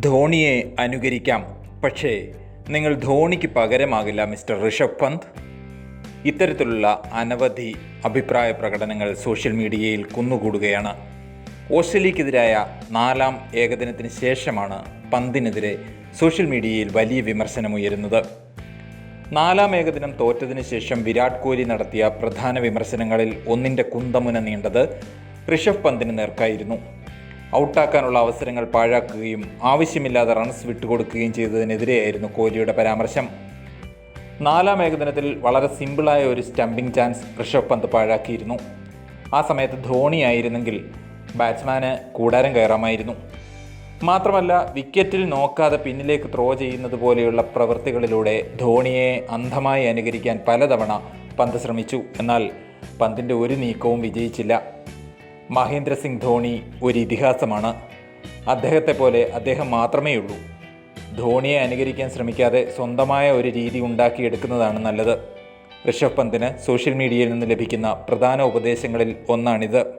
ധോണിയെ അനുകരിക്കാം. പക്ഷേ നിങ്ങൾ ധോണിക്ക് പകരമാകില്ല മിസ്റ്റർ ഋഷഭ് പന്ത്. ഇത്തരത്തിലുള്ള അനവധി അഭിപ്രായ പ്രകടനങ്ങൾ സോഷ്യൽ മീഡിയയിൽ കുന്നുകൂടുകയാണ്. ഓസ്ട്രേലിയക്കെതിരായ നാലാം ഏകദിനത്തിന് ശേഷമാണ് പന്തിനെതിരെ സോഷ്യൽ മീഡിയയിൽ വലിയ വിമർശനമുയരുന്നത് നാലാം ഏകദിനം തോറ്റതിനു ശേഷം വിരാട് കോഹ്ലി നടത്തിയ പ്രധാന വിമർശനങ്ങളിൽ ഒന്നിന്റെ കുന്തമുന നീണ്ടത് ഋഷഭ് പന്തിന് നേർക്കായിരുന്നു. ഔട്ടാക്കാനുള്ള അവസരങ്ങൾ പാഴാക്കുകയും ആവശ്യമില്ലാതെ റൺസ് വിട്ടുകൊടുക്കുകയും ചെയ്തതിനെതിരെയായിരുന്നു കോഹ്ലിയുടെ പരാമർശം. നാലാം ഏകദിനത്തിൽ വളരെ സിമ്പിളായ ഒരു സ്റ്റമ്പിംഗ് ചാൻസ് ഋഷഭ് പന്ത് പാഴാക്കിയിരുന്നു. ആ സമയത്ത് ധോണി ആയിരുന്നെങ്കിൽ ബാറ്റ്സ്മാന് കൂടാരം കയറാമായിരുന്നു. മാത്രമല്ല വിക്കറ്റിൽ നോക്കാതെ പിന്നിലേക്ക് ത്രോ ചെയ്യുന്നത് പോലെയുള്ള പ്രവൃത്തികളിലൂടെ ധോണിയെ അന്ധമായി അനുകരിക്കാൻ പലതവണ പന്ത് ശ്രമിച്ചു. എന്നാൽ പന്തിന്റെ ഒരു നീക്കവും വിജയിച്ചില്ല. മഹേന്ദ്ര സിംഗ് ധോണി ഒരു ഇതിഹാസമാണ്. അദ്ദേഹത്തെ പോലെ അദ്ദേഹം മാത്രമേ ഉള്ളൂ. ധോണിയെ അനുകരിക്കാൻ ശ്രമിക്കാതെ സ്വന്തമായ ഒരു രീതി ഉണ്ടാക്കിയെടുക്കുന്നതാണ് നല്ലത്. ഋഷഭ് പന്തിന് സോഷ്യൽ മീഡിയയിൽ നിന്ന് ലഭിക്കുന്ന പ്രധാന ഉപദേശങ്ങളിൽ ഒന്നാണിത്.